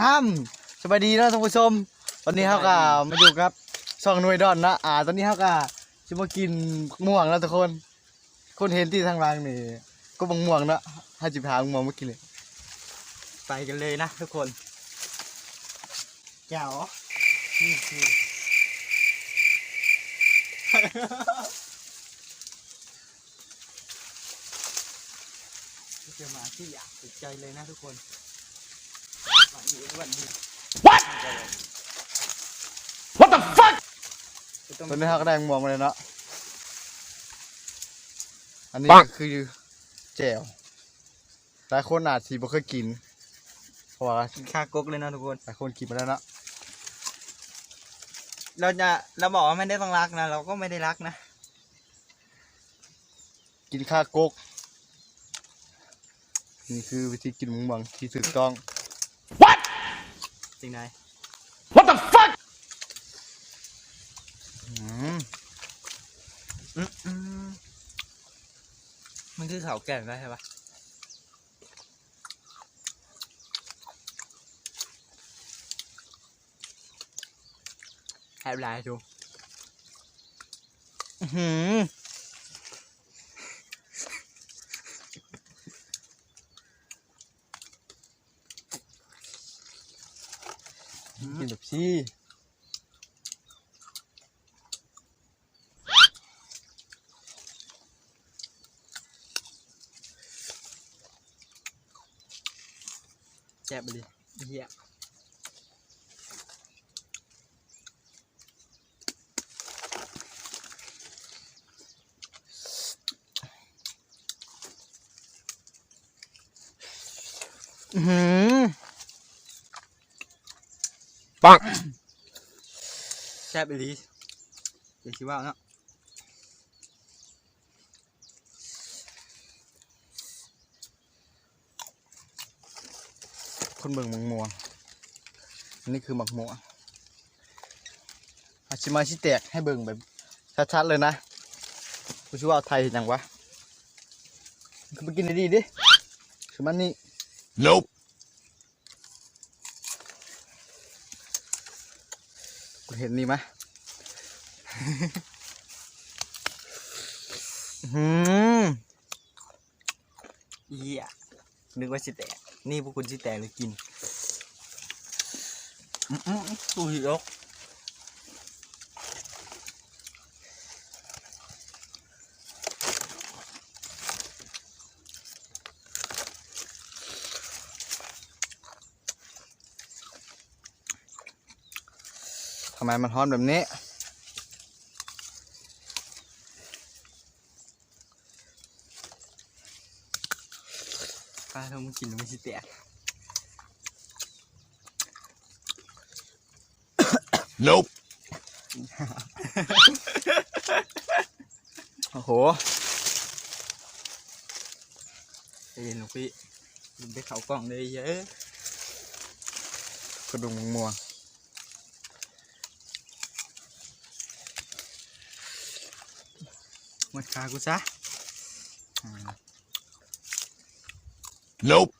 อ้ามสวัสดีนะท่านผู้ชม ตอนนี้เขาก็มาอยู่ครับช่องหน่วยดอนนะอ่า ตอนนี้เขาก็จะมากินม่วงแล้วทุกคน คนเห็นที่ทางล่างนี่ก็บังม่วงนะถ้าจิบหาม่วงมากินเลย ไปกันเลยนะทุกคนแจ๋วนี่คือเจอมาที่อยากติดใจเลยนะทุกคน หมาอยู่วันนี้ What the fuck? ตอนนี้เขาก็ได้ม่วงมาเลยเนาะ อันนี้ปังคือแจ่วหลายคนอาจสิบ่เคยกินเพราะว่าคากกเลยนะทุกคน หลายคนกินมาแล้วเนาะ เราจะเราบอกว่าไม่ได้ต้องรักนะ เราก็ไม่ได้รักนะ กินข้าวกกนี่คือวิธีกินม่วงที่ถูกต้อง What? จริงไหน What the fuck? อืมอืมอืมมันคือเขาแก่นได้ใช่ปะแอบลายดู อื้อหือ กินแบบซี่แจ็บไปเลยเฮียอื้อ หือ Bonk. แจ็บไปเลยเดี๋ยวคิดว่าเนาะคนเบิ่งมังม่วงอันนี้คือหมักม่วงอาชิมาชิแตกให้เบิ่งแบบชัดๆเลยนะกูชื่อว่าเอาไทยจังวะคือมากินดีๆดิคือมันนี่ Nope. คุณเห็นนี่ไหมอื้อหือเยี่ยนึกว่าสิแตกนี่พวกคุณสิแตกเลยกิน อืมอืมตูหิอก ทำไมมันฮ้อนแบบนี้ป้าถ้ามึงกินแล้วมันสิแตก Nope. โอ้โหใจเย็นหลวงพี่มึงไปเขากล่องเลยเยอะกระดุมมัว หมดขากูซะ Nope.